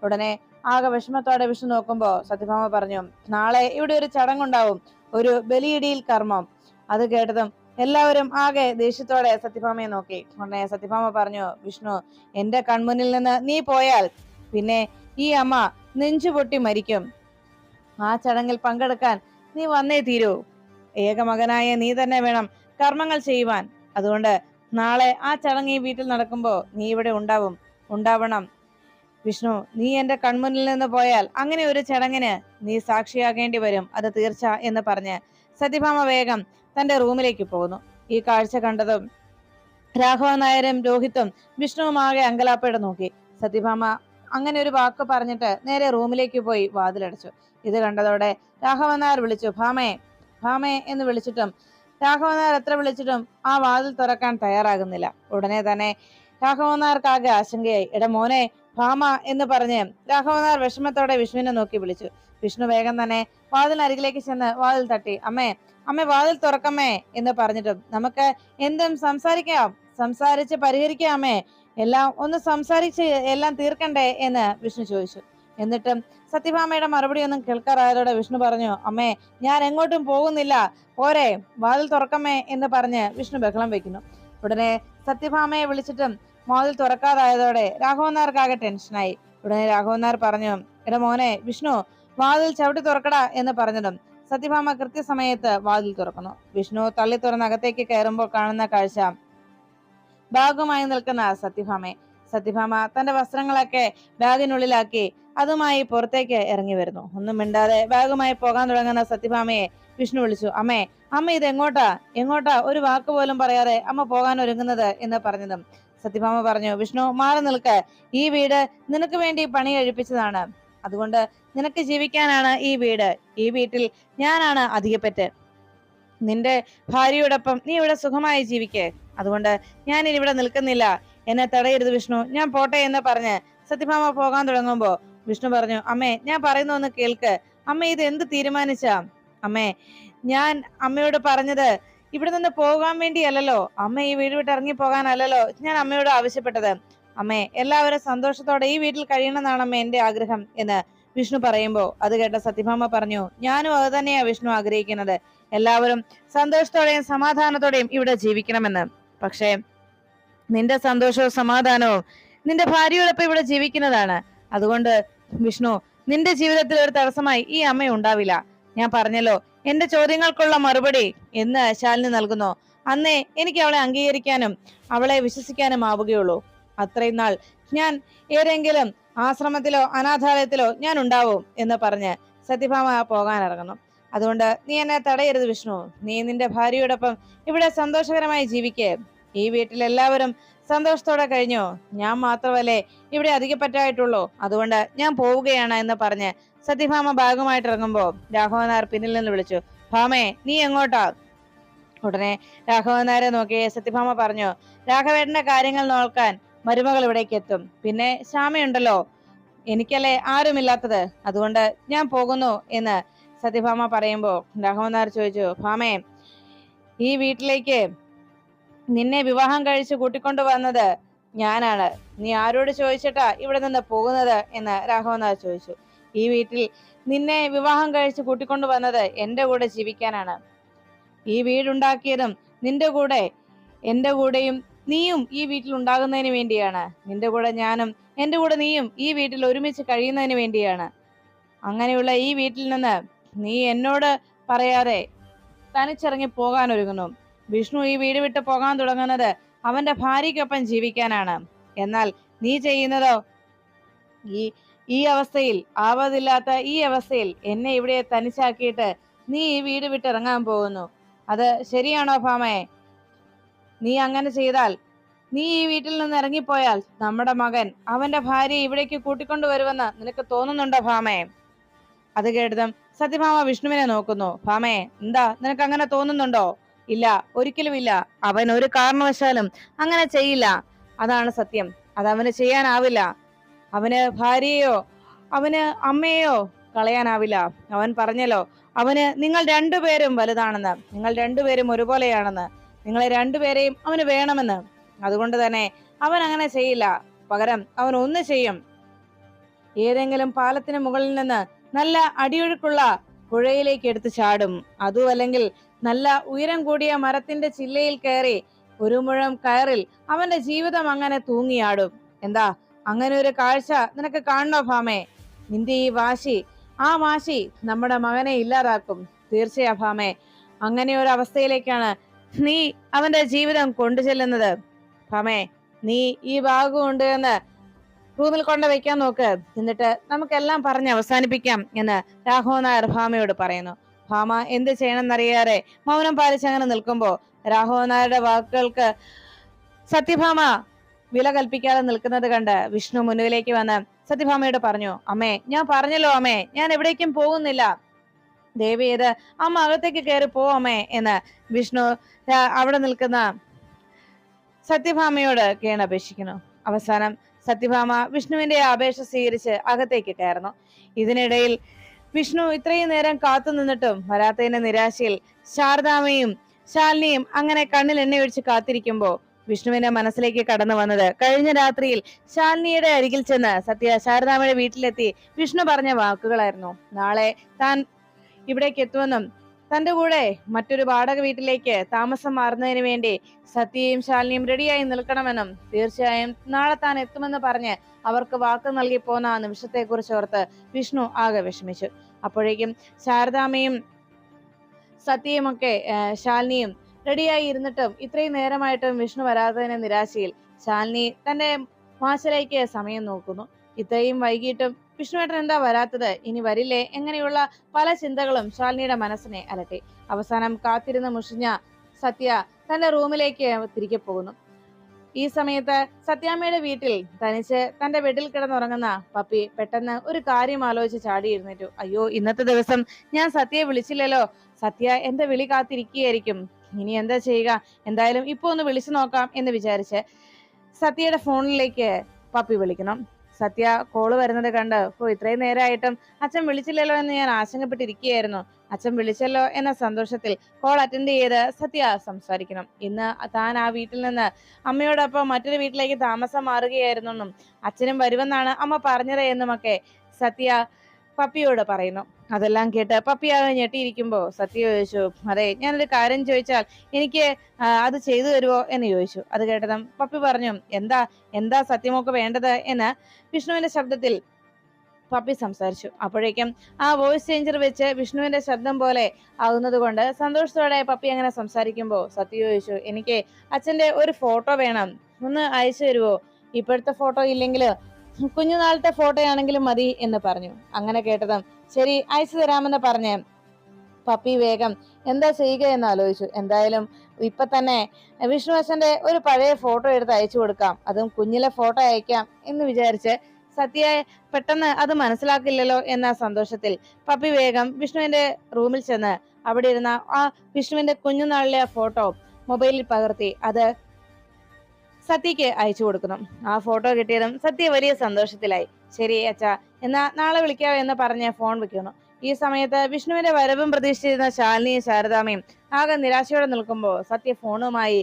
ഉടനെ ആകെ വിഷമത്തോടെ വിഷ്ണു നോക്കുമ്പോൾ സത്യഭാമ പറഞ്ഞു നാളെ ഇവിടെ ഒരു ചടങ്ങുണ്ടാവും ഒരു ബലിയിടിയിൽ കർമ്മം അത് കേട്ടതും എല്ലാവരും ആകെ ദേഷ്യത്തോടെ സത്യഭാമയെ നോക്കി. ഉടനെ സത്യഭാമ പറഞ്ഞു വിഷ്ണു എന്റെ കൺമുന്നിൽ നിന്ന് നീ പോയാൽ പിന്നെ ഈ അമ്മ നെഞ്ചു പൊട്ടി മരിക്കും. ആ ചടങ്ങിൽ പങ്കെടുക്കാൻ നീ വന്നേ തീരൂ. ഏകമകനായ നീ തന്നെ വേണം കർമ്മങ്ങൾ ചെയ്യുവാൻ. അതുകൊണ്ട് നാളെ ആ ചടങ്ങ് ഈ വീട്ടിൽ നടക്കുമ്പോ നീ ഇവിടെ ഉണ്ടാവും. ഉണ്ടാവണം. വിഷ്ണു നീ എന്റെ കൺമുന്നിൽ നിന്ന് പോയാൽ അങ്ങനെ ഒരു ചടങ്ങിന് നീ സാക്ഷിയാകേണ്ടി വരും. അത് തീർച്ച എന്ന് പറഞ്ഞ് സത്യഭാമ വേഗം തന്റെ റൂമിലേക്ക് പോകുന്നു. ഈ കാഴ്ച കണ്ടതും രാഘവ നായരും രോഹിത്തും വിഷ്ണുവും ആകെ അങ്കലാപ്പയുടെ നോക്കി. സത്യഭാമ അങ്ങനെ ഒരു വാക്ക് പറഞ്ഞിട്ട് നേരെ റൂമിലേക്ക് പോയി വാതിലടച്ചു. ഇത് കണ്ടതോടെ രാഘവൻ നായർ വിളിച്ചു ഭാമയെ ഭാമയെ എന്ന് വിളിച്ചിട്ടും രാഘവൻ നായർ എത്ര വിളിച്ചിട്ടും ആ വാതിൽ തുറക്കാൻ തയ്യാറാകുന്നില്ല. ഉടനെ തന്നെ രാഘവൻ നായർക്കാകെ ആശങ്കയായി. എടാ മോനെ ഭാമ എന്ന് പറഞ്ഞ് രാഘവൻ നായർ വിഷമത്തോടെ വിഷ്ണുവിനെ നോക്കി വിളിച്ചു. വിഷ്ണു വേഗം തന്നെ വാതിൽ അരികിലേക്ക് ചെന്ന് വാതിൽ തട്ടി അമ്മേ അമ്മേ വാതിൽ തുറക്കമ്മേ എന്ന് പറഞ്ഞിട്ടും നമുക്ക് എന്തും സംസാരിക്കാം. സംസാരിച്ച് പരിഹരിക്കാമേ എല്ലാം ഒന്ന് സംസാരിച്ച് എല്ലാം തീർക്കണ്ടേ എന്ന് വിഷ്ണു ചോദിച്ചു. എന്നിട്ടും സത്യഭാമയുടെ മറുപടി ഒന്നും കേൾക്കാറായതോടെ വിഷ്ണു പറഞ്ഞു അമ്മേ ഞാൻ എങ്ങോട്ടും പോകുന്നില്ല. പോരെ വാതിൽ തുറക്കമ്മേ എന്ന് പറഞ്ഞ് വിഷ്ണു ബഹളം വെക്കുന്നു. ഉടനെ സത്യഭാമയെ വിളിച്ചിട്ടും വാതിൽ തുറക്കാതായതോടെ രാഘവൻ നായർക്കാകെ ടെൻഷനായി ഉടനെ രാഘവൻ പറഞ്ഞു എടാ മോനെ വിഷ്ണു വാതിൽ ചവിട്ടി തുറക്കടാ എന്ന് പറഞ്ഞതും സത്യഭാമ കൃത്യസമയത്ത് വാതിൽ തുറക്കുന്നു. വിഷ്ണു തള്ളി തുറന്ന് അകത്തേക്ക് കയറുമ്പോൾ കാണുന്ന കാഴ്ച ബാഗുമായി നിൽക്കുന്ന സത്യഭാമയെ. സത്യഭാമ തന്റെ വസ്ത്രങ്ങളൊക്കെ ബാഗിനുള്ളിലാക്കി അതുമായി പുറത്തേക്ക് ഇറങ്ങി വരുന്നു. ഒന്നും മിണ്ടാതെ ബാഗുമായി പോകാൻ തുടങ്ങുന്ന സത്യഭാമയെ വിഷ്ണു വിളിച്ചു അമ്മേ അമ്മ ഇത് എങ്ങോട്ടാ എങ്ങോട്ടാ? ഒരു വാക്ക് പോലും പറയാതെ അമ്മ പോകാൻ ഒരുങ്ങുന്നത്? എന്ന് പറഞ്ഞതും സത്യഭാമ പറഞ്ഞു വിഷ്ണു മാറി നിൽക്ക്. ഈ വീട് നിനക്ക് വേണ്ടി പണി കഴിപ്പിച്ചതാണ്. അതുകൊണ്ട് നിനക്ക് ജീവിക്കാനാണ് ഈ വീട്. ഈ വീട്ടിൽ ഞാനാണ് അധികപ്പറ്റ്. നിന്റെ ഭാര്യയോടൊപ്പം നീ ഇവിടെ സുഖമായി ജീവിക്കേ. അതുകൊണ്ട് ഞാൻ ഇനി ഇവിടെ നിൽക്കുന്നില്ല. എന്നെ തടയരുത് വിഷ്ണു. ഞാൻ പോട്ടെ എന്ന് പറഞ്ഞ് സത്യഭാമ പോകാൻ തുടങ്ങുമ്പോ വിഷ്ണു പറഞ്ഞു അമ്മേ ഞാൻ പറയുന്ന ഒന്ന് കേൾക്ക്. അമ്മ ഇത് എന്ത് തീരുമാനിച്ചാ? അമ്മേ ഞാൻ അമ്മയോട് പറഞ്ഞത് ഇവിടെ നിന്ന് പോകാൻ വേണ്ടിയല്ലല്ലോ. അമ്മ ഈ വീട് വിട്ട് ഇറങ്ങി പോകാനല്ലല്ലോ. ഞാൻ അമ്മയോട് ആവശ്യപ്പെട്ടത്. അമ്മേ എല്ലാവരും സന്തോഷത്തോടെ ഈ വീട്ടിൽ കഴിയണമെന്നാണ് അമ്മ എന്റെ ആഗ്രഹം എന്ന് വിഷ്ണു പറയുമ്പോൾ അത് കേട്ട സത്യഭാമ പറഞ്ഞു ഞാനും അത് തന്നെയാ വിഷ്ണു ആഗ്രഹിക്കുന്നത്. എല്ലാവരും സന്തോഷത്തോടെയും സമാധാനത്തോടെയും ഇവിടെ ജീവിക്കണമെന്ന്. പക്ഷേ നിന്റെ സന്തോഷവും സമാധാനവും നിന്റെ ഭാര്യയോടൊപ്പം ഇവിടെ ജീവിക്കുന്നതാണ്. അതുകൊണ്ട് വിഷ്ണു നിന്റെ ജീവിതത്തിൽ ഒരു തടസ്സമായി ഈ അമ്മ ഉണ്ടാവില്ല. ഞാൻ പറഞ്ഞല്ലോ എന്റെ ചോദ്യങ്ങൾക്കുള്ള മറുപടി എന്ന് ശാലിനി നൽകുന്നു. അന്നേ എനിക്ക് അവളെ അംഗീകരിക്കാനും അവളെ വിശ്വസിക്കാനും ആവുകയുള്ളൂ. അത്രയും നാൾ ഞാൻ ഏതെങ്കിലും ആശ്രമത്തിലോ അനാഥാലയത്തിലോ ഞാൻ ഉണ്ടാവും എന്ന് പറഞ്ഞ് സത്യഭാമ പോകാൻ ഇറങ്ങുന്നു അതുകൊണ്ട് നീ എന്നെ തടയരുത് വിഷ്ണു. നീ നിന്റെ ഭാര്യയോടൊപ്പം ഇവിടെ സന്തോഷകരമായി ജീവിക്കേ. ഈ വീട്ടിലെല്ലാവരും സന്തോഷത്തോടെ കഴിഞ്ഞോ? ഞാൻ മാത്രമല്ലേ ഇവിടെ അധികപ്പറ്റായിട്ടുള്ളൂ. അതുകൊണ്ട് ഞാൻ പോവുകയാണ് എന്ന് പറഞ്ഞ് സത്യഭാമ ഭാഗമായിട്ട് ഇറങ്ങുമ്പോ രാഘവനാർ പിന്നിൽ നിന്ന് വിളിച്ചു ഭാമേ നീ എങ്ങോട്ടാ? ഉടനെ രാഘവനാരെ നോക്കി സത്യഭാമ പറഞ്ഞു രാഘവേട്ടന്റെ കാര്യങ്ങൾ നോക്കാൻ മരുമകൾ ഇവിടേക്ക് എത്തും. പിന്നെ ശ്യാമയുണ്ടല്ലോ. എനിക്കല്ലേ ആരുമില്ലാത്തത്? അതുകൊണ്ട് ഞാൻ പോകുന്നു എന്ന് സത്യഭാമ പറയുമ്പോ രാഘവൻ ചോദിച്ചു ഭാമേ ഈ വീട്ടിലേക്ക് നിന്നെ വിവാഹം കഴിച്ച് കൂട്ടിക്കൊണ്ടു വന്നത് ഞാനാണ്. നീ ആരോട് ചോദിച്ചിട്ടാ ഇവിടെ നിന്ന് പോകുന്നത്? എന്ന് രാഘവൻ നായർ ചോദിച്ചു. ഈ വീട്ടിൽ നിന്നെ വിവാഹം കഴിച്ച് കൂട്ടിക്കൊണ്ടു വന്നത് എന്റെ കൂടെ ജീവിക്കാനാണ്. ഈ വീടുണ്ടാക്കിയതും നിന്റെ കൂടെ എന്റെ കൂടെയും നീയും ഈ വീട്ടിൽ ഉണ്ടാകുന്നതിന് വേണ്ടിയാണ്. നിന്റെ കൂടെ ഞാനും എന്റെ കൂടെ നീയും ഈ വീട്ടിൽ ഒരുമിച്ച് കഴിയുന്നതിന് വേണ്ടിയാണ്. അങ്ങനെയുള്ള ഈ വീട്ടിൽ നിന്ന് നീ എന്നോട് പറയാതെ തനിച്ചിറങ്ങി പോകാൻ ഒരുങ്ങുന്നു വിഷ്ണു ഈ വീട് വിട്ട് പോകാൻ തുടങ്ങുന്നത് അവന്റെ ഭാര്യയ്ക്കൊപ്പം ജീവിക്കാനാണ്. എന്നാൽ നീ ചെയ്യുന്നതോ ഈ ഈ അവസ്ഥയിൽ ആവതില്ലാത്ത ഈ അവസ്ഥയിൽ എന്നെ ഇവിടെ തനിച്ചാക്കിയിട്ട് നീ ഈ വീട് വിട്ട് ഇറങ്ങാൻ പോകുന്നു. അത് ശരിയാണോ ഭാമയെ? നീ അങ്ങനെ ചെയ്താൽ നീ ഈ വീട്ടിൽ നിന്ന് ഇറങ്ങിപ്പോയാൽ നമ്മുടെ മകൻ അവന്റെ ഭാര്യയെ ഇവിടേക്ക് കൂട്ടിക്കൊണ്ടുവരുമെന്ന് നിനക്ക് തോന്നുന്നുണ്ടോ ഭാമയെ അത് കേട്ടതും സത്യഭാമ വിഷ്ണുവിനെ നോക്കുന്നു. ഭാമയെ എന്താ നിനക്ക് അങ്ങനെ തോന്നുന്നുണ്ടോ? ഇല്ല ഒരിക്കലും ഇല്ല. അവൻ ഒരു കാരണവശാലും അങ്ങനെ ചെയ്യില്ല. അതാണ് സത്യം. അത് അവന് ചെയ്യാനാവില്ല. അവന് ഭാര്യയോ അവന് അമ്മയെയോ കളയാനാവില്ല. അവൻ പറഞ്ഞല്ലോ അവന് നിങ്ങൾ രണ്ടുപേരും വലുതാണെന്ന്. നിങ്ങൾ രണ്ടുപേരും ഒരുപോലെയാണെന്ന്. നിങ്ങളെ രണ്ടുപേരെയും അവന് വേണമെന്ന്. അതുകൊണ്ട് തന്നെ അവൻ അങ്ങനെ ചെയ്യില്ല. പകരം അവൻ ഒന്ന് ചെയ്യും. ഏതെങ്കിലും പാലത്തിന് മുകളിൽ നിന്ന് നല്ല അടിയൊഴുക്കുള്ള പുഴയിലേക്ക് എടുത്തു ചാടും. അതും അല്ലെങ്കിൽ നല്ല ഉയരം കൂടിയ മരത്തിന്റെ ചില്ലയിൽ കയറി ഒരു മുഴം കയറിൽ അവന്റെ ജീവിതം അങ്ങനെ തൂങ്ങിയാടും. എന്താ? അങ്ങനെ ഒരു കാഴ്ച നിനക്ക് കാണണോ ഭാമേ? നിന്റെ ഈ വാശി ആ വാശി നമ്മുടെ മകനെ ഇല്ലാതാക്കും. തീർച്ചയാ ഭാമേ. അങ്ങനെ ഒരു അവസ്ഥയിലേക്കാണ് നീ അവന്റെ ജീവിതം കൊണ്ടു ഭമേ നീ ഈ ഭാഗമുണ്ട് എന്ന് റൂമിൽ കൊണ്ട് വെക്കാൻ നോക്ക്. എന്നിട്ട് നമുക്കെല്ലാം പറഞ്ഞ് അവസാനിപ്പിക്കാം എന്ന് രാഘവ നായർ ഭാമയോട് പറയുന്നു. ഭാമ എന്ത് ചെയ്യണമെന്നറിയാതെ മൗനം പാലിച്ച് അങ്ങനെ നിൽക്കുമ്പോ രാഘവ നായരുടെ വാക്കുകൾക്ക് സത്യഭാമ വില കൽപ്പിക്കാതെ നിൽക്കുന്നത് കണ്ട് വിഷ്ണു മുന്നിലേക്ക് വന്ന് സത്യഭാമയോട് പറഞ്ഞു അമ്മേ ഞാൻ പറഞ്ഞല്ലോ അമ്മേ ഞാൻ എവിടേക്കും പോകുന്നില്ല. ദേവി ഇത് അമ്മ അകത്തേക്ക് കയറി പോവാമേ എന്ന് വിഷ്ണു അവിടെ നിൽക്കുന്ന സത്യഭാമയോട് കേണപേക്ഷിക്കുന്നു അവസാനം സത്യഭാമ വിഷ്ണുവിന്റെ അപേക്ഷ സ്വീകരിച്ച് അകത്തേക്ക് കയറുന്നു. ഇതിനിടയിൽ വിഷ്ണു ഇത്രയും നേരം കാത്തു നിന്നിട്ടും വരാത്തതിന്റെ നിരാശയിൽ ശാരദാമയും ശാലിനിയും അങ്ങനെ കണ്ണിൽ എണ്ണയൊഴിച്ച് കാത്തിരിക്കുമ്പോൾ വിഷ്ണുവിന്റെ മനസ്സിലേക്ക് കടന്നു വന്നത് കഴിഞ്ഞ രാത്രിയിൽ ശാലിനിയുടെ അരികിൽ ചെന്ന് സത്യ ശാരദാമയുടെ വീട്ടിലെത്തി വിഷ്ണു പറഞ്ഞ വാക്കുകളായിരുന്നു. നാളെ താൻ ഇവിടേക്ക് എത്തുമെന്നും തന്റെ കൂടെ മറ്റൊരു വാടക വീട്ടിലേക്ക് താമസം മാറുന്നതിന് വേണ്ടി സത്യയും ശാലിനിയും റെഡിയായി നിൽക്കണമെന്നും തീർച്ചയായും നാളെ താൻ എത്തുമെന്ന് പറഞ്ഞ് അവർക്ക് വാക്ക് നൽകി പോന്ന ആ നിമിഷത്തെ കുറിച്ച് ഓർത്ത് വിഷ്ണു ആകെ വിഷമിച്ചു. അപ്പോഴേക്കും ശാരദാമയും സത്യയുമൊക്കെ ശാലിനിയും റെഡിയായി ഇരുന്നിട്ടും ഇത്രയും നേരമായിട്ടും വിഷ്ണു വരാത്തതിന് നിരാശയിൽ ശാലിനി തന്റെ മാശലേക്ക് സമയം നോക്കുന്നു. ഇത്രയും വൈകിട്ടും വിഷ്ണുവേട്ടൻ എന്താ വരാത്തത്? ഇനി വരില്ലേ? എങ്ങനെയുള്ള പല ചിന്തകളും ശാലിനിയുടെ മനസ്സിനെ അലട്ടി. അവസാനം കാത്തിരുന്ന് മുഷിഞ്ഞ സത്യ തന്റെ റൂമിലേക്ക് തിരികെ പോകുന്നു. ഈ സമയത്ത് സത്യാമ്മയുടെ വീട്ടിൽ തനിച്ച് തന്റെ ബെഡിൽ കിടന്നുറങ്ങുന്ന പപ്പി പെട്ടെന്ന് ഒരു കാര്യം ആലോചിച്ച് ചാടിയിരുന്നിട്ടു അയ്യോ ഇന്നത്തെ ദിവസം ഞാൻ സത്യയെ വിളിച്ചില്ലല്ലോ. സത്യ എന്റെ വിളി കാത്തിരിക്കുകയായിരിക്കും. ഇനി എന്താ ചെയ്യുക? എന്തായാലും ഇപ്പൊ ഒന്ന് വിളിച്ചു നോക്കാം എന്ന് വിചാരിച്ച് സത്യയുടെ ഫോണിലേക്ക് പപ്പി വിളിക്കണം. സത്യ കോൾ വരുന്നത് കണ്ട് ഓ ഇത്രയും നേരമായിട്ടും അച്ഛൻ വിളിച്ചില്ലല്ലോ എന്ന് ഞാൻ ആശങ്കപ്പെട്ടിരിക്കുകയായിരുന്നു. അച്ഛൻ വിളിച്ചല്ലോ എന്ന സന്തോഷത്തിൽ കോൾ അറ്റൻഡ് ചെയ്ത് സത്യ സംസാരിക്കണം. ഇന്ന് താൻ ആ വീട്ടിൽ നിന്ന് അമ്മയോടൊപ്പം മറ്റൊരു വീട്ടിലേക്ക് താമസം മാറുകയായിരുന്നെന്നും അച്ഛനും വരുമെന്നാണ് അമ്മ പറഞ്ഞത് എന്നുമൊക്കെ സത്യ പപ്പിയോട് പറയുന്നു. അതെല്ലാം കേട്ട് പപ്പിയാകെ ഞെട്ടിയിരിക്കുമ്പോ സത്യ ചോദിച്ചു അതെ ഞാനൊരു കാര്യം ചോദിച്ചാൽ എനിക്ക് അത് ചെയ്തു തരുമോ എന്ന് ചോദിച്ചു. അത് കേട്ടതും പപ്പി പറഞ്ഞു എന്താ എന്താ സത്യമൊക്കെ വേണ്ടത്? എന്ന് വിഷ്ണുവിന്റെ ശബ്ദത്തിൽ പപ്പി സംസാരിച്ചു. അപ്പോഴേക്കും ആ വോയിസ് ചേഞ്ചർ വെച്ച് വിഷ്ണുവിന്റെ ശബ്ദം പോലെ ആകുന്നത് കൊണ്ട് സന്തോഷത്തോടെ പപ്പി അങ്ങനെ സംസാരിക്കുമ്പോൾ സത്യ ചോദിച്ചു എനിക്ക് അച്ഛന്റെ ഒരു ഫോട്ടോ വേണം. ഒന്ന് അയച്ചു തരുമോ ഇപ്പോഴത്തെ ഫോട്ടോ ഇല്ലെങ്കിൽ കുഞ്ഞുനാളത്തെ ഫോട്ടോ ആണെങ്കിലും മതി എന്ന് പറഞ്ഞു. അങ്ങനെ കേട്ടതും ശരി അയച്ചു തരാമെന്ന് പറഞ്ഞ് പപ്പി വേഗം എന്താ ചെയ്യുക എന്ന് ആലോചിച്ചു. എന്തായാലും ഇപ്പൊ തന്നെ വിഷ്ണു അച്ഛന്റെ ഒരു പഴയ ഫോട്ടോ എടുത്ത് അയച്ചു കൊടുക്കാം. അതും കുഞ്ഞിലെ ഫോട്ടോ അയക്കാം എന്ന് വിചാരിച്ച് സത്യ പെട്ടെന്ന് അത് മനസ്സിലാക്കില്ലല്ലോ എന്ന സന്തോഷത്തിൽ പപ്പി വേഗം വിഷ്ണുവിന്റെ റൂമിൽ ചെന്ന് അവിടെ ഇരുന്ന ആ വിഷ്ണുവിന്റെ കുഞ്ഞുനാളിലെ ആ ഫോട്ടോ മൊബൈലിൽ പകർത്തി. അത് സത്യക്ക് അയച്ചു കൊടുക്കണം. ആ ഫോട്ടോ കിട്ടിയതും സത്യ വലിയ സന്തോഷത്തിലായി. ശരി അച്ഛാ എന്നാ നാളെ വിളിക്കാവോ? എന്ന് പറഞ്ഞ് ഫോൺ വെക്കുന്നു. ഈ സമയത്ത് വിഷ്ണുവിന്റെ വരവും പ്രതീക്ഷിച്ചിരുന്ന ശാലിനിയും ശാരദാമയും ആകെ നിരാശയോടെ നിൽക്കുമ്പോൾ സത്യ ഫോണുമായി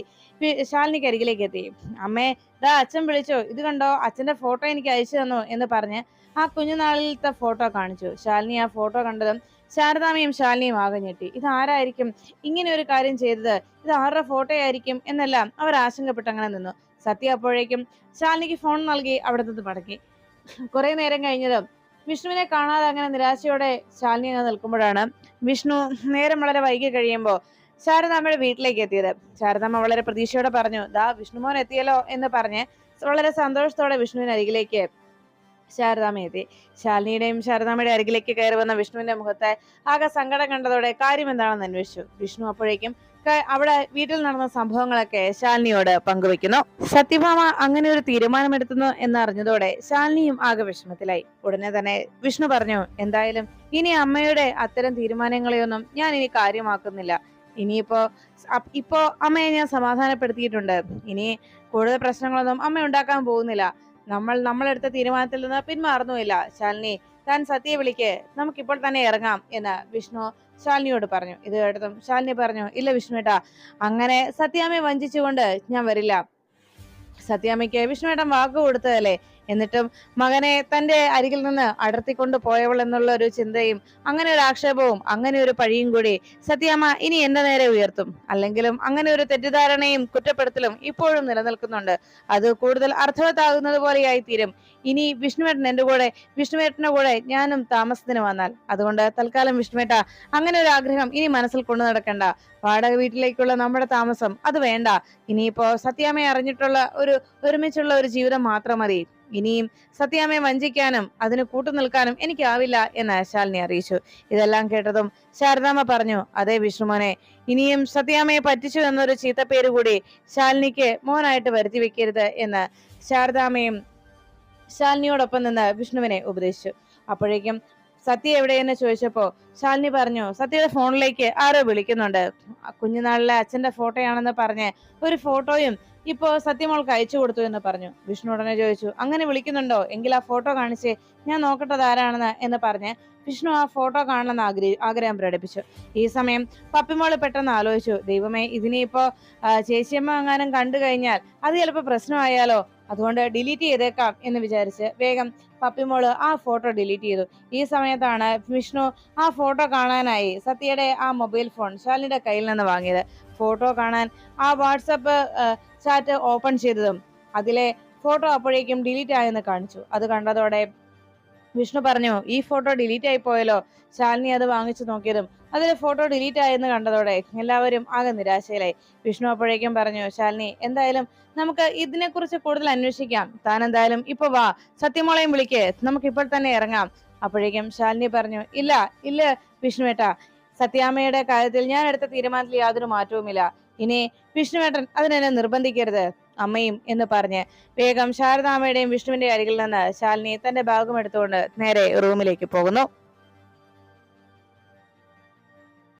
ശാലിനിക്ക് അരികിലേക്ക് എത്തി. അമ്മേ ദാ അച്ഛൻ വിളിച്ചോ. ഇത് കണ്ടോ? അച്ഛന്റെ ഫോട്ടോ എനിക്ക് അയച്ചു തന്നു എന്ന് പറഞ്ഞ് ആ കുഞ്ഞുനാളിലത്തെ ഫോട്ടോ കാണിച്ചു. ശാലിനി ആ ഫോട്ടോ കണ്ടതും ശാരദാമയും ശാലിനിയും ആകെ ഞെട്ടി. ഇത് ആരായിരിക്കും? ഇങ്ങനെ ഒരു കാര്യം ചെയ്തത്? ഇത് ആരുടെ ഫോട്ടോ ആയിരിക്കും എന്നെല്ലാം അവർ ആശങ്കപ്പെട്ടങ്ങനെ നിന്നു. സത്യ അപ്പോഴേക്കും ശാലിനിക്ക് ഫോൺ നൽകി അവിടെ നിന്ന് മടക്കി കുറെ നേരം കഴിഞ്ഞത് വിഷ്ണുവിനെ കാണാതെ അങ്ങനെ നിരാശയോടെ ശാലിനി അങ്ങ് നിൽക്കുമ്പോഴാണ് വിഷ്ണു നേരം വളരെ വൈകി കഴിയുമ്പോൾ ശാരദാമ്മയുടെ വീട്ടിലേക്ക് എത്തിയത്. ശാരദാമ്മ വളരെ പ്രതീക്ഷയോടെ പറഞ്ഞു ദാ വിഷ്ണുമോൻ എത്തിയല്ലോ എന്ന് പറഞ്ഞ് വളരെ സന്തോഷത്തോടെ വിഷ്ണുവിന് അരികിലേക്ക് ശാരദാമ്മ എത്തി. ശാലിനിയുടെയും ശാരദാമ്മയുടെ അരികിലേക്ക് കയറി വന്ന വിഷ്ണുവിന്റെ മുഖത്തെ ആകെ സങ്കടം കണ്ടതോടെ കാര്യം എന്താണെന്ന് അന്വേഷിച്ചു. വിഷ്ണു അപ്പോഴേക്കും ക- അവിടെ വീട്ടിൽ നടന്ന സംഭവങ്ങളൊക്കെ ശാലിനിയോട് പങ്കുവെക്കുന്നു സത്യഭാമ അങ്ങനെ ഒരു തീരുമാനമെടുത്തുന്നു എന്ന് അറിഞ്ഞതോടെ ശാലിനിയും ആകെ വിഷമത്തിലായി. ഉടനെ തന്നെ വിഷ്ണു പറഞ്ഞു എന്തായാലും ഇനി അമ്മയുടെ അത്തരം തീരുമാനങ്ങളെയൊന്നും ഞാൻ ഇനി കാര്യമാക്കുന്നില്ല. ഇനിയിപ്പോ ഇപ്പോ അമ്മയെ ഞാൻ സമാധാനപ്പെടുത്തിയിട്ടുണ്ട്. ഇനി കൂടുതൽ പ്രശ്നങ്ങളൊന്നും അമ്മ ഉണ്ടാക്കാൻ പോകുന്നില്ല. നമ്മൾ നമ്മളെടുത്ത തീരുമാനത്തിൽ നിന്ന് പിന്മാറുന്നുമില്ല. ശാലിനി താൻ സത്യയെ വിളിക്ക്. നമുക്കിപ്പോൾ തന്നെ ഇറങ്ങാം എന്ന് വിഷ്ണു ശാലിനിയോട് പറഞ്ഞു. ഇത് കേട്ടതും ശാലിനി പറഞ്ഞു ഇല്ല വിഷ്ണുവേട്ടാ അങ്ങനെ സത്യാമ്മയെ വഞ്ചിച്ചുകൊണ്ട് ഞാൻ വരില്ല. സത്യാമ്മയ്ക്ക് വിഷ്ണുവേട്ടൻ വാക്ക് കൊടുത്തതല്ലേ? എന്നിട്ടും മകനെ തന്റെ അരികിൽ നിന്ന് അടർത്തിക്കൊണ്ട് പോയവൾ എന്നുള്ള ഒരു ചിന്തയും അങ്ങനെ ഒരു ആക്ഷേപവും അങ്ങനെ ഒരു പഴിയും കൂടി സത്യാമ്മ ഇനി എന്റെ നേരെ ഉയർത്തും. അല്ലെങ്കിലും അങ്ങനെ ഒരു തെറ്റിദ്ധാരണയും കുറ്റപ്പെടുത്തലും ഇപ്പോഴും നിലനിൽക്കുന്നുണ്ട്. അത് കൂടുതൽ അർത്ഥവത്താകുന്നത് പോലെയായി തീരും. ഇനി വിഷ്ണുവേട്ടൻ എന്റെ കൂടെ വിഷ്ണുവേട്ടന്റെ കൂടെ ഞാനും താമസത്തിന് വന്നാൽ. അതുകൊണ്ട് തൽക്കാലം വിഷ്ണുവേട്ട അങ്ങനെ ഒരു ആഗ്രഹം ഇനി മനസ്സിൽ കൊണ്ടു നടക്കണ്ട. വാടക വീട്ടിലേക്കുള്ള നമ്മുടെ താമസം അത് വേണ്ട. ഇനിയിപ്പോ സത്യാമ്മയെ അറിഞ്ഞിട്ടുള്ള ഒരു ഒരുമിച്ചുള്ള ഒരു ജീവിതം മാത്രം മതി. ഇനിയും സത്യാമ്മയെ വഞ്ചിക്കാനും അതിന് കൂട്ടു നിൽക്കാനും എനിക്കാവില്ല എന്ന് ശാലിനി അറിയിച്ചു. ഇതെല്ലാം കേട്ടതും ശാരദാമ്മ പറഞ്ഞു അതെ വിഷ്ണുമോനെ ഇനിയും സത്യാമ്മയെ പറ്റിച്ചു എന്നൊരു ചീത്തപ്പേര് കൂടി ശാലിനിക്ക് മോനായിട്ട് വരുത്തി വെക്കരുത് എന്ന് ശാരദാമ്മയും ശാലിനിയോടൊപ്പം നിന്ന് വിഷ്ണുവിനെ ഉപദേശിച്ചു. അപ്പോഴേക്കും സത്യ എവിടെയെന്ന് ചോദിച്ചപ്പോ ശാലിനി പറഞ്ഞു സത്യയുടെ ഫോണിലേക്ക് ആരോ വിളിക്കുന്നുണ്ട്. കുഞ്ഞുനാളിലെ അച്ഛന്റെ ഫോട്ടോയാണെന്ന് പറഞ്ഞ് ഒരു ഫോട്ടോയും ഇപ്പോ സത്യമോൾക്ക് അയച്ചു കൊടുത്തു എന്ന് പറഞ്ഞു. വിഷ്ണു ഉടനെ ചോദിച്ചു അങ്ങനെ വിളിക്കുന്നുണ്ടോ? എങ്കിൽ ആ ഫോട്ടോ കാണിച്ച്. ഞാൻ നോക്കട്ടത് ആരാണെന്ന്? എന്ന് പറഞ്ഞ് വിഷ്ണു ആ ഫോട്ടോ കാണണമെന്ന് ആഗ്രഹി ആഗ്രഹം പ്രകടിപ്പിച്ചു. ഈ സമയം പപ്പിമോൾ പെട്ടെന്ന് ആലോചിച്ചു ദൈവമേ ഇതിനിപ്പോ ചേച്ചിയമ്മ എങ്ങാനും കണ്ടു കഴിഞ്ഞാൽ അത് ചിലപ്പോ പ്രശ്നമായാലോ? അതുകൊണ്ട് ഡിലീറ്റ് ചെയ്തേക്കാം എന്ന് വിചാരിച്ച് വേഗം പപ്പിമോൾ ആ ഫോട്ടോ ഡിലീറ്റ് ചെയ്തു. ഈ സമയത്താണ് വിഷ്ണു ആ ഫോട്ടോ കാണാനായി സത്യയുടെ ആ മൊബൈൽ ഫോൺ ശാലിന്റെ കയ്യിൽ നിന്ന് വാങ്ങിയത്. ഫോട്ടോ കാണാൻ ആ വാട്സപ്പ് ചാറ്റ് ഓപ്പൺ ചെയ്തതും. അതിലെ ഫോട്ടോ അപ്പോഴേക്കും ഡിലീറ്റ് ആയെന്ന് കാണിച്ചു. അത് കണ്ടതോടെ വിഷ്ണു പറഞ്ഞു ഈ ഫോട്ടോ ഡിലീറ്റ് ആയി പോയല്ലോ. ശാലിനി അത് വാങ്ങിച്ചു നോക്കിയതും. അതിൽ ഫോട്ടോ ഡിലീറ്റ് ആയെന്ന് കണ്ടതോടെ എല്ലാവരും ആകെ നിരാശയിലായി. വിഷ്ണു അപ്പോഴേക്കും പറഞ്ഞു ശാലിനി എന്തായാലും നമുക്ക് ഇതിനെക്കുറിച്ച് കൂടുതൽ അന്വേഷിക്കാം. താൻ എന്തായാലും ഇപ്പൊ വാ. സത്യമോളയും വിളിക്കേ. നമുക്ക് ഇപ്പോൾ തന്നെ ഇറങ്ങാം. അപ്പോഴേക്കും ശാലിനി പറഞ്ഞു ഇല്ല ഇല്ല വിഷ്ണുവേട്ട സത്യാമ്മയുടെ കാര്യത്തിൽ ഞാൻ എടുത്ത തീരുമാനത്തിൽ യാതൊരു മാറ്റവുമില്ല. ഇനി വിഷ്ണുവേട്ടൻ അതിനെന്നെ നിർബന്ധിക്കരുത് അമ്മയും എന്ന് പറഞ്ഞ് വേഗം ശാരദാമ്മയുടെയും വിഷ്ണുവിന്റെ അരികിൽ നിന്ന് ശാലിനി തന്റെ ഭാഗം എടുത്തുകൊണ്ട് നേരെ റൂമിലേക്ക് പോകുന്നു.